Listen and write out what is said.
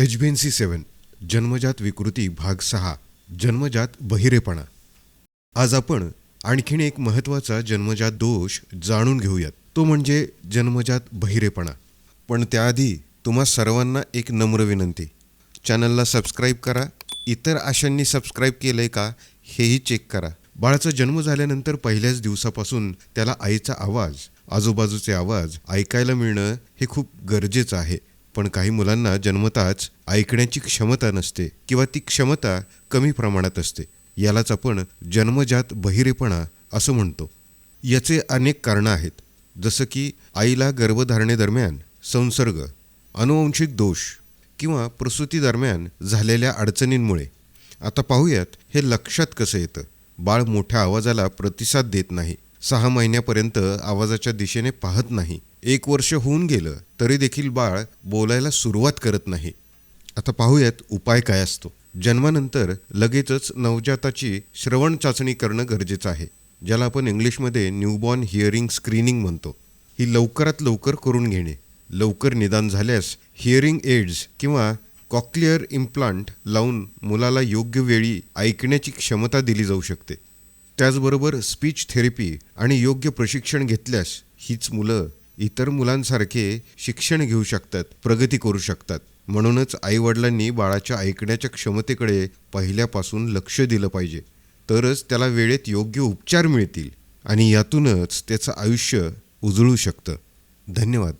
H B N C seven जन्मजात विकृती भाग सहा जन्मजात बहिरेपणा. आज आपण आणखीन एक महत्त्वाचा जन्मजात दोष जाणून घेऊयात. तो म्हणजे जन्मजात बहिरेपणा. पण त्याआधी तुम्हा सर्वांना एक नम्र विनंती. चॅनलला सबस्क्राईब करा. इतर आशांनी सबस्क्राईब केलंय का हेही चेक करा. बाळाचा जन्म झाल्यानंतर पहिल्याच दिवसापासून त्याला आईचा आवाज आजूबाजूचे आवाज ऐकायला मिळणं हे खूप गरजेचं आहे. पण काही मुलांना जन्मताच ऐकण्याची क्षमता नसते किंवा ती क्षमता कमी प्रमाणात असते. यालाच आपण जन्मजात बहिरेपणा असं म्हणतो. याचे अनेक कारणं आहेत. जसं की आईला गर्भधारणेदरम्यान संसर्ग अनुवंशिक दोष किंवा प्रसूतीदरम्यान झालेल्या अडचणींमुळे. आता पाहूयात हे लक्षात कसं येतं? बाळ मोठ्या आवाजाला प्रतिसाद देत नाही. सहा महिन्यापर्यंत आवाजाच्या दिशेने पाहत नाही. एक वर्ष होऊन गेलं तरी देखील बाळ बोलायला सुरुवात करत नाही. आता पाहूयात उपाय काय असतो. जन्मानंतर लगेचच नवजाताची श्रवण चाचणी करणं गरजेचं आहे ज्याला आपण इंग्लिशमध्ये न्यूबॉर्न हिअरिंग स्क्रीनिंग म्हणतो. ही लवकरात लवकर करून घेणे. लवकर निदान झाल्यास हिअरिंग एड्स किंवा कॉक्लिअर इम्प्लांट लावून मुलाला योग्य वेळी ऐकण्याची क्षमता दिली जाऊ शकते. त्याचबरोबर स्पीच थेरपी आणि योग्य प्रशिक्षण घेतल्यास हीच मुलं इतर मुलांसारखे शिक्षण घेऊ शकतात प्रगती करू शकतात. म्हणूनच आईवडिलांनी बाळाच्या ऐकण्याच्या क्षमतेकडे पहिल्यापासून लक्ष दिलं पाहिजे. तरच त्याला वेळेत योग्य उपचार मिळतील आणि यातूनच त्याचं आयुष्य उजळू शकतं. धन्यवाद.